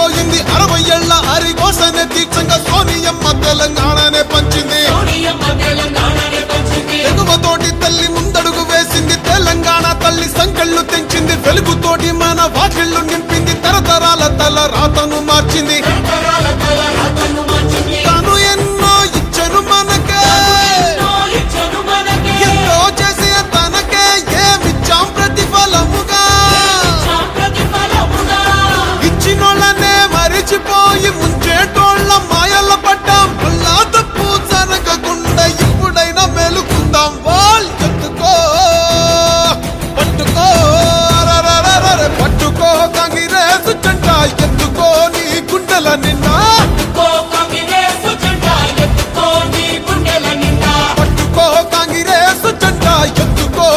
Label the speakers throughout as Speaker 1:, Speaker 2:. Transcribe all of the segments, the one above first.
Speaker 1: అల్లాడిపోయింది అరవై ఏళ్ళ హరిఘోషనే దీక్షంగా సోనియమ్మ తెలంగాణనే పంచింది. ఎగువతోటి తల్లి ముందడుగు వేసింది. తెలంగాణ తల్లి సంకెళ్ళు తెంచింది. వెలుగుతోటి మన వాకిళ్ళు నింపింది. తరతరాల తల రాతను మార్చింది. నిండా పట్టుకో కాంగ్రెస్ జెండా ఎత్తుకో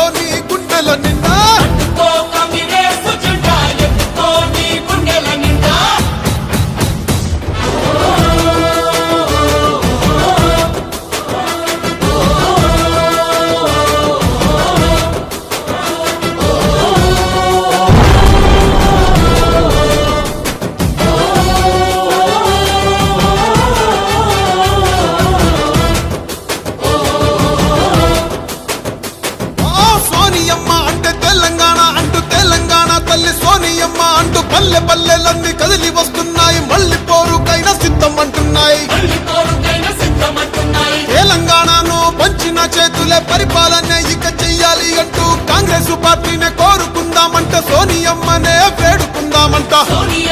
Speaker 1: పంచిన పరిపాలన ఇక చెయ్యాలి అంటూ కాంగ్రెస్ పార్టీనే కోరుకుందామంట సోనియమ్మనే వేడుకుందామంట.
Speaker 2: Soni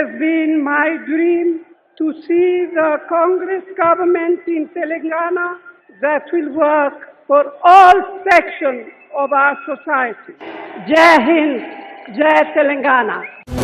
Speaker 2: has been my dream to see the Congress government in Telangana that will work for all sections of our society. Jai Hind, Jai Telangana.